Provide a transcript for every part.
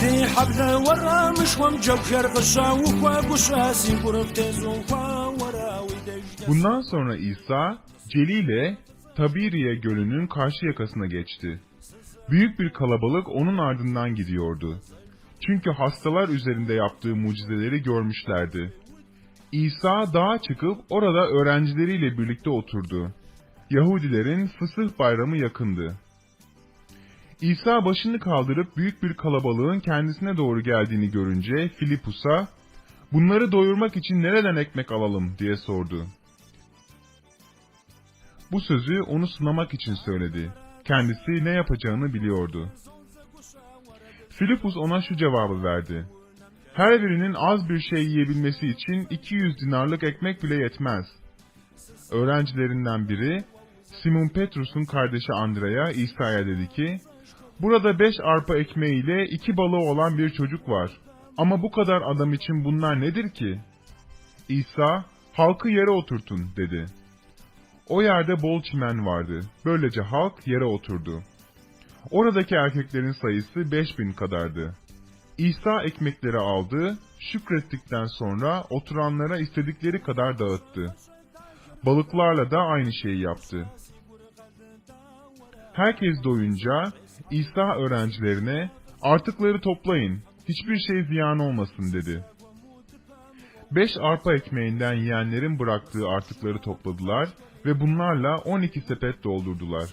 دي حبل ورا مشوم جوكر قشا وكوا قشا سيقور تزو ورا ويدجد Bundan sonra İsa, Celile, Tabiriye gölünün karşı yakasına geçti. Büyük bir kalabalık onun ardından gidiyordu. Çünkü hastalar üzerinde yaptığı mucizeleri görmüşlerdi. İsa dağa çıkıp orada öğrencileriyle birlikte oturdu. Yahudilerin fısıh bayramı yakındı. İsa başını kaldırıp büyük bir kalabalığın kendisine doğru geldiğini görünce Filipus'a, "Bunları doyurmak için nereden ekmek alalım?" diye sordu. Bu sözü onu sınamak için söyledi. Kendisi ne yapacağını biliyordu. Filipus ona şu cevabı verdi. Her birinin az bir şey yiyebilmesi için 200 dinarlık ekmek bile yetmez. Öğrencilerinden biri, Simon Petrus'un kardeşi Andrea İsa'ya dedi ki, Burada beş arpa ekmeğiyle iki balığı olan bir çocuk var. Ama bu kadar adam için bunlar nedir ki? İsa, halkı yere oturtun dedi. O yerde bol çimen vardı. Böylece halk yere oturdu. Oradaki erkeklerin sayısı beş bin kadardı. İsa ekmekleri aldı, şükrettikten sonra oturanlara istedikleri kadar dağıttı. Balıklarla da aynı şeyi yaptı. Herkes doyunca İsa öğrencilerine artıkları toplayın, hiçbir şey ziyan olmasın dedi. Beş arpa ekmeğinden yiyenlerin bıraktığı artıkları topladılar ve bunlarla 12 sepet doldurdular.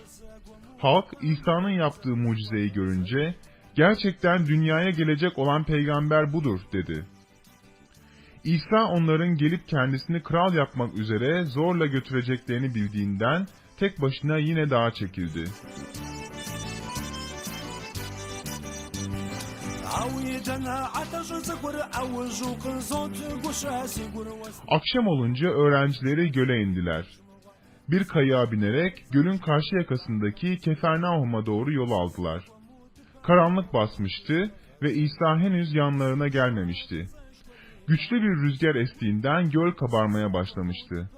Halk İsa'nın yaptığı mucizeyi görünce, gerçekten dünyaya gelecek olan peygamber budur dedi. İsa onların gelip kendisini kral yapmak üzere zorla götüreceklerini bildiğinden tek başına yine dağa çekildi. Akşam olunca öğrencileri göle indiler. Bir kayığa binerek gölün karşı yakasındaki Kefernaum'a doğru yol aldılar. Karanlık basmıştı ve İsa henüz yanlarına gelmemişti. Güçlü bir rüzgar estiğinden göl kabarmaya başlamıştı.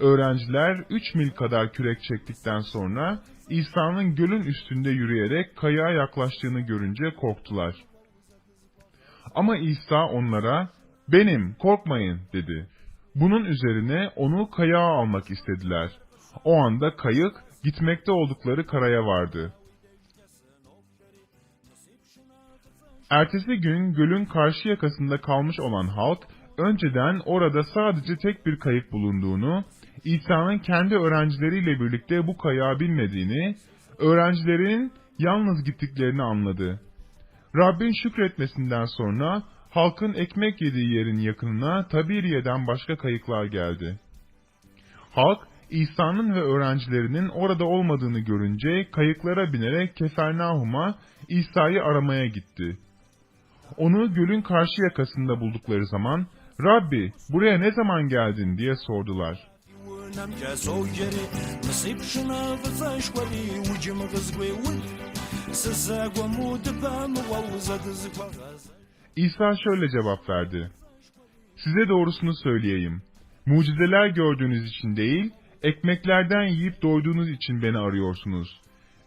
Öğrenciler 3 mil kadar kürek çektikten sonra İsa'nın gölün üstünde yürüyerek kayığa yaklaştığını görünce korktular. Ama İsa onlara, benim, korkmayın dedi. Bunun üzerine onu kayağa almak istediler. O anda kayık gitmekte oldukları karaya vardı. Ertesi gün gölün karşı yakasında kalmış olan halk, önceden orada sadece tek bir kayık bulunduğunu, İsa'nın kendi öğrencileriyle birlikte bu kayağa binmediğini, öğrencilerin yalnız gittiklerini anladı. Rabbin şükretmesinden sonra halkın ekmek yediği yerin yakınına Tabiriye'den başka kayıklar geldi. Halk İsa'nın ve öğrencilerinin orada olmadığını görünce kayıklara binerek Kefernaum'a İsa'yı aramaya gitti. Onu gölün karşı yakasında buldukları zaman Rabbi buraya ne zaman geldin diye sordular. İsa şöyle cevap verdi. Size doğrusunu söyleyeyim. Mucizeler gördüğünüz için değil, ekmeklerden yiyip doyduğunuz için beni arıyorsunuz.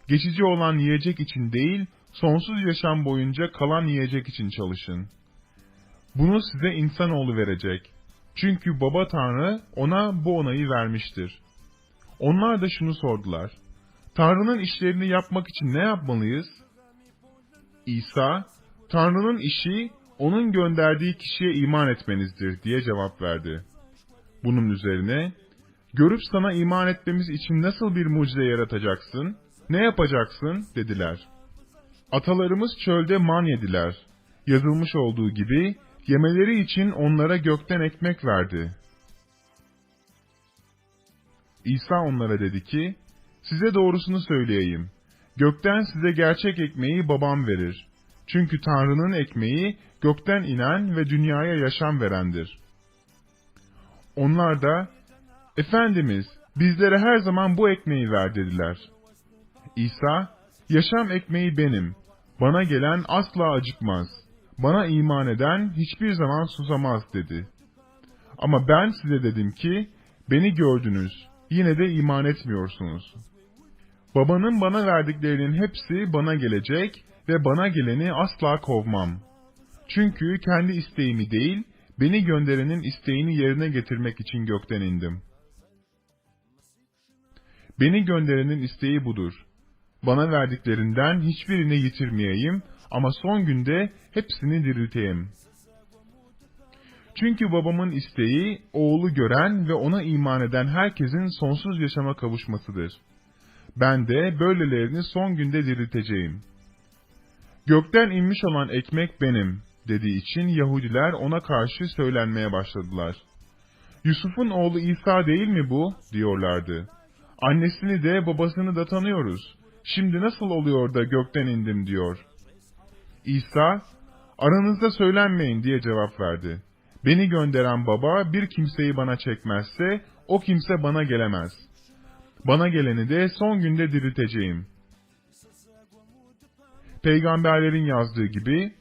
Geçici olan yiyecek için değil, sonsuz yaşam boyunca kalan yiyecek için çalışın. Bunu size insanoğlu verecek. Çünkü Baba Tanrı ona bu onayı vermiştir. Onlar da şunu sordular. Tanrı'nın işlerini yapmak için ne yapmalıyız? İsa, Tanrı'nın işi onun gönderdiği kişiye iman etmenizdir diye cevap verdi. Bunun üzerine, görüp sana iman etmemiz için nasıl bir mucize yaratacaksın, ne yapacaksın dediler. Atalarımız çölde man yediler. Yazılmış olduğu gibi, yemeleri için onlara gökten ekmek verdi. İsa onlara dedi ki, size doğrusunu söyleyeyim. Gökten size gerçek ekmeği babam verir. Çünkü Tanrı'nın ekmeği gökten inen ve dünyaya yaşam verendir. Onlar da, Efendimiz, bizlere her zaman bu ekmeği ver dediler. İsa, yaşam ekmeği benim. Bana gelen asla acıkmaz. Bana iman eden hiçbir zaman susamaz dedi. Ama ben size dedim ki, beni gördünüz, yine de iman etmiyorsunuz. Babanın bana verdiklerinin hepsi bana gelecek ve bana geleni asla kovmam. Çünkü kendi isteğimi değil, beni gönderenin isteğini yerine getirmek için gökten indim. Beni gönderenin isteği budur. Bana verdiklerinden hiçbirini yitirmeyeyim ama son günde hepsini dirilteyim. Çünkü babamın isteği, oğlu gören ve ona iman eden herkesin sonsuz yaşama kavuşmasıdır. Ben de böylelerini son günde dirilteceğim. Gökten inmiş olan ekmek benim, dediği için Yahudiler ona karşı söylenmeye başladılar. Yusuf'un oğlu İsa değil mi bu, diyorlardı. Annesini de babasını da tanıyoruz. Şimdi nasıl oluyor da gökten indim diyor. İsa, aranızda söylenmeyin diye cevap verdi. Beni gönderen baba bir kimseyi bana çekmezse o kimse bana gelemez. Bana geleni de son günde dirilteceğim. Peygamberlerin yazdığı gibi